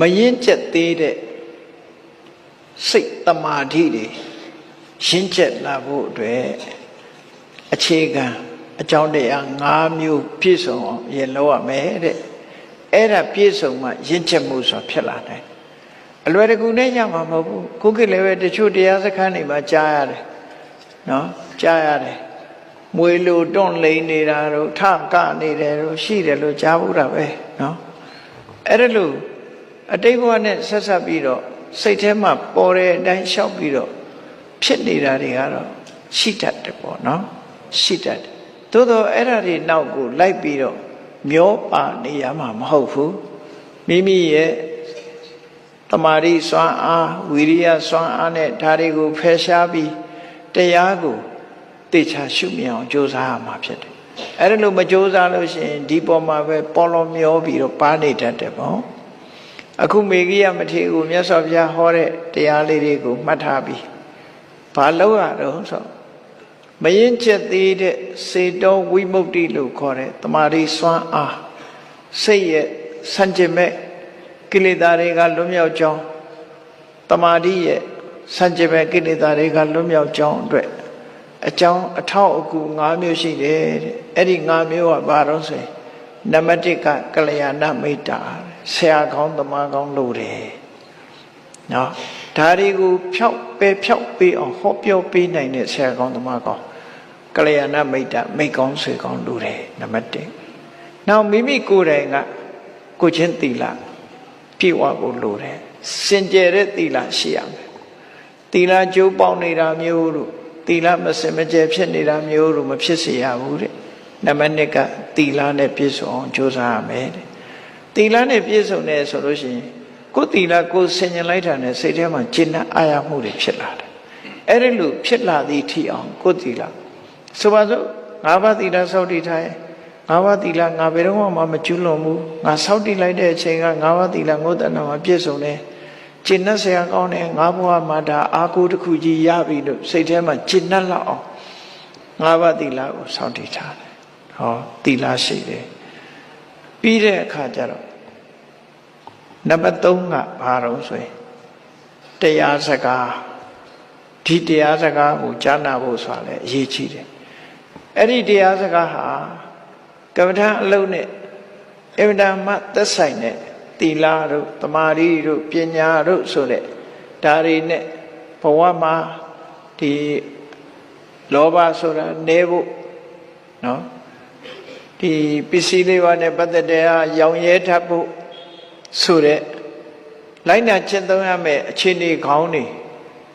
မရင်ကျက်သေးတဲ့စိတ်တမာတိတွေရှင်းကျက်လာဖို့အတွက်အခြေခံအကြောင်းတရား၅မျိုးပြည့်စုံအောင်ရင်လောက်ရမယ်တဲ့အဲ့ဒါပြည့်စုံမှရင့်ကျက်မှုဆိုတာဖြစ်လာတယ်အလွယ်တကူနဲ့ညမှာမဟုတ်ဘူးခုခေတ်လည်းပဲတချို့တရားစခန်းတွေမှာကြားရတယ်နော်ကြားရတယ်မွေလိုတွန့်လိန်နေတာတို့ထကနေတယ်တို့ရှိတယ်လို့ကြားဘူးတာပဲနော်အဲ့ဒါလို့ အတိတ်ဘဝနဲ့ဆက်ဆက်ပြီးတော့စိတ်ထဲမှာပေါ်တဲ့အတိုင်းလျှောက်ပြီးတော့ဖြစ်နေတာတွေကတော့ရှိတတ်တယ်ပေါ့နော်ရှိတတ်တယ်သို့တော့အဲ့ဒါတွေနောက်ကိုလိုက်ပြီးတော့မျောပါနေရမှာမဟုတ်ဘူးမိမိရဲ့တမာရီစွမ်းအားဝီရိယစွမ်းအားနဲ့ဒါတွေကိုဖယ်ရှားပြီးတရားကိုတေချာရှုမြင်အောင်ကြိုးစားရမှာဖြစ်တယ်အဲ့ဒါလို့မကြိုးစားလို့ရှိရင်ဒီပေါ်မှာပဲပေါ်လောမျောပြီးတော့ပါနေတတ်တယ်ပေါ့ အခုမေဂိယမထေရကိုမြတ်စွာဘုရားဟောတဲ့တရားလေးတွေကိုမှတ်ထားပြီးဘာလို့ရတော့ဆိုမရင်ချက်သေးတဲ့စေတောဝိမု ക്തി လို့ခေါ်တဲ့တမာရီစွမ်းအားစိတ်ရဲ့စံကျင်မဲ့ကိလေသာတွေကလွတ်မြောက်ကြောင်းတမာတိရဲ့စံကျင်မဲ့ကိလေသာတွေကလွတ်မြောက်ကြောင်းအတွက်အကြောင်းအထောက်အကူ၅မျိုးရှိတယ်တဲ့အဲ့ဒီ၅မျိုးကဘာလို့ဆိုရင် နံပါတ်1ကကလျာဏမိတ်တာဆရာကောင်းတမန်ကောင်းလို့တယ်နော်ဒါတွေကိုဖြောက်ပဲဖြောက်ပေးအောင်ဟောပြောပေးနိုင်တဲ့ဆရာကောင်းတမန်ကောင်းကလျာဏမိတ်တာမိတ်ကောင်းဆွေကောင်းလို့တယ်နံပါတ်1နောက်မိမိကိုယ်တိုင်ကကိုချင်းတီလာပြည့်ဝဖို့လိုတယ်စင်ကြယ်တဲ့တီလာရှိရမယ်တီလာကျိုးပေါက်နေတာမျိုးတို့တီလာမစင်မကြယ်ဖြစ်နေတာမျိုးတို့မဖြစ်စေရဘူးတဲ့ နံပါတ်1ကတီလာနဲ့ပြည့်စုံအောင်ကြိုးစားရမယ်တဲ့တီလာနဲ့ပြည့်စုံတယ်ဆိုလို့ရှိရင်ကိုယ်တီလာကိုယ်ဆင်ញင်လိုက်တာနဲ့စိတ်ထဲမှာကျဉ်းနှံ့အာရမှုတွေဖြစ်လာတယ်အဲ့ဒီလိုဖြစ်လာသည့်ထိအောင်ကိုယ်တီလာဆိုပါစို့ငါးပါးတီလာစောင့်တည်ထားရင်ငါးပါးတီလာငါဘယ်တော့မှမကျွလွန်ဘူးငါစောင့်တည်လိုက်တဲ့အချိန်ကငါးပါးတီလာငုတ်တဏ္ဍာမှာပြည့်စုံတယ်ကျင့်နှက်ဆရာကောင်းတယ်ငါဘဝမှာဒါအာကိုတစ်ခုကြီးရပြီလို့စိတ်ထဲမှာကျင့်နှက်လောက်အောင်ငါးပါးတီလာကိုစောင့်တည်ထားတယ် ဟောတီလာရှိတယ်ပြီးတဲ့အခါကျတော့နံပါတ်3ကဘာတော့ဆိုရင်တရားစကားဒီတရားစကားကိုကြားနာဖို့ဆိုတာလည်းအရေးကြီးတယ်အဲ့ဒီတရားစကားဟာကမ္မထာအလုံးနဲ့အင်မတန်မှသက်ဆိုင်တဲ့သီလတို့တမာရီတို့ပညာတို့ဆိုတဲ့ဒါတွေနဲ့ဘဝမှာဒီလောဘဆိုတာနေဖို့နော် ဒီပစ္စည်းလေးပါးနဲ့ပတ်သက်တဲ့ဟာရောင်ရဲထပ်ဖို့ဆိုတဲ့လိုက်နာကျင့်သုံးရမယ့်အခြေအနေခေါင်းတွေ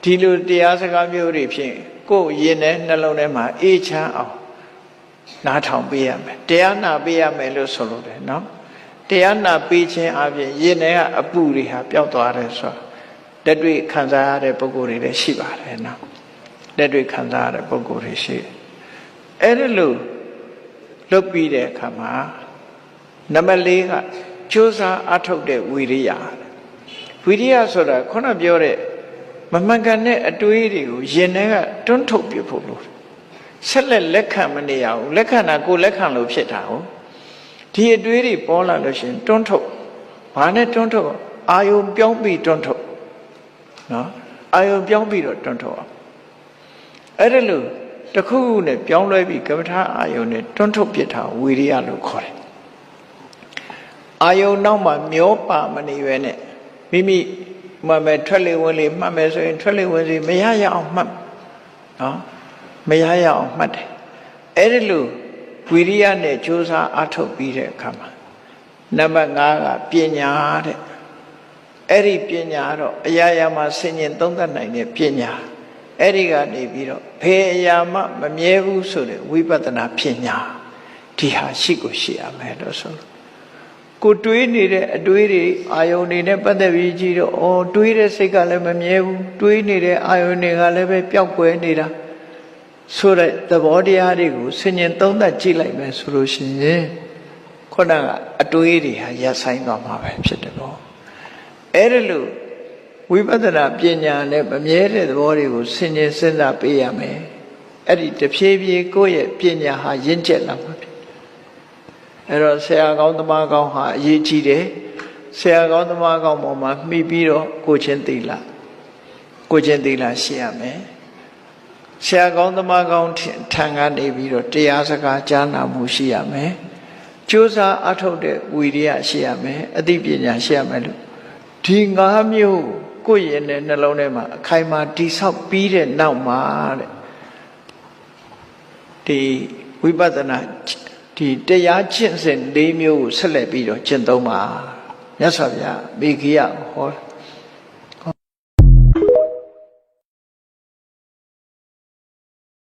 ဒီလိုတရားစကားမျိုးတွေဖြင့်ကိုယ်ရင်ထဲနှလုံးထဲမှာအေးချမ်းအောင်နားထောင်ပေးရမယ်တရားနာပေးရမယ်လို့ဆိုလိုတယ်နော်တရားနာပေးခြင်းအပြင်ရင်ထဲကအပူတွေဟာပျောက်သွားတယ်ဆိုတော့တက်တွေ့ခံစားရတဲ့ပုံကိုယ်တွေလည်းရှိပါတယ်နော်တက်တွေ့ခံစားရတဲ့ပုံကိုယ်တွေရှိတယ်အဲ့ဒါလို့ လုတ်ပြီးတဲ့အခါမှာနံပါတ်၄ကကြိုးစားအထုတ်တဲ့ဝီရိယဝီရိယဆိုတာခုနပြောတဲ့မမှန်ကန်တဲ့အတွေးတွေကိုရင်ထဲကတွန်းထုတ်ပြဖို့လို့ဆက်လက်လက်ခံမနေရဘူးလက်ခံတာကိုလက်ခံလို့ဖြစ်တာဟုတ်ဒီအတွေးတွေပေါ်လာလို့ရှင်တွန်းထုတ်ဘာနဲ့တွန်းထုတ်အာယုံပြောင်းပြီးတွန်းထုတ်နော်အာယုံပြောင်းပြီးတော့တွန်းထုတ်အောင်အဲ့ဒါလို့ တခုခုနဲ့ပြောင်းလဲပြီးကမ္မထာအာယုံနဲ့တွန်းထုတ်ပြတာဝီရိယလို့ခေါ်တယ်အာယုံနောက်မှာမျောပါမနေပဲနဲ့မိမိမှတ်မယ်ထွက်လေဝင်လေမှတ်မယ်ဆိုရင်ထွက်လေဝင်လေမရရအောင်မှတ်နော်မရရအောင်မှတ်တယ်အဲ့ဒီလိုဝီရိယနဲ့ကြိုးစားအထုတ်ပြီးတဲ့အခါမှာနံပါတ်5ကပညာတဲ့အဲ့ဒီပညာတော့အရာရာမှာဆင်ញင်သုံးသပ်နိုင်တဲ့ပညာ အဲ့ဒီကနေပြီးတော့ဖေအရာမှမမြဲဘူးဆိုတဲ့ဝိပဿနာပညာဒီဟာရှိကိုရှိရမယ်လို့ဆိုလို့ကိုတွေးနေတဲ့အတွေးတွေအာယုန်တွေနဲ့ပတ်သက်ပြီးကြည့်တော့အော်တွေးတဲ့စိတ်ကလည်းမမြဲဘူးတွေးနေတဲ့အာယုန်တွေကလည်းပဲပျောက်ကွယ်နေတာဆိုတဲ့သဘောတရားတွေကိုဆင်ញင်သုံးသပ်ကြည့်လိုက်မယ်ဆိုလို့ရှိရင်ခုနကအတွေးတွေဟာရပ်ဆိုင်သွားမှာပဲဖြစ်တယ်ပေါ့အဲ့ဒါလို့ ဝိပဿနာပညာနဲ့မမြဲတဲ့သဘောတွေကိုဆင်ញင်စဉ်းစားပေးရမယ်အဲ့ဒီတဖြည်းဖြည်းကိုယ့်ရဲ့ပညာဟာရင့်ကျက်လာမှာဖြစ်အဲ့တော့ဆရာကောင်းသမားကောင်းဟာအရေးကြီးတယ်ဆရာကောင်းသမားကောင်းပေါ်မှာမှီပြီးတော့ကိုချင်းသီလကိုချင်းသီလရှိရမယ်ဆရာကောင်းသမားကောင်းထံကနေပြီးတော့တရားစကားကြားနာမှုရှိရမယ်ကြိုးစားအထောက်တဲ့ဝီရိယရှိရမယ်အသိပညာရှိရမယ်လို့ဒီ၅မျိုး ကိုယ့်ရင်နဲ့နှလုံးထဲမှာအခိုင်အမာတိဆောက်ပြီးတဲ့နောက်မှာတဲ့ဒီဝိပဿနာဒီတရားကျင့်စဉ်၄မျိုးကိုဆက်လက်ပြီးတော့ကျင့်သုံးပါမြတ်စွာဘုရားမိဂိယဟော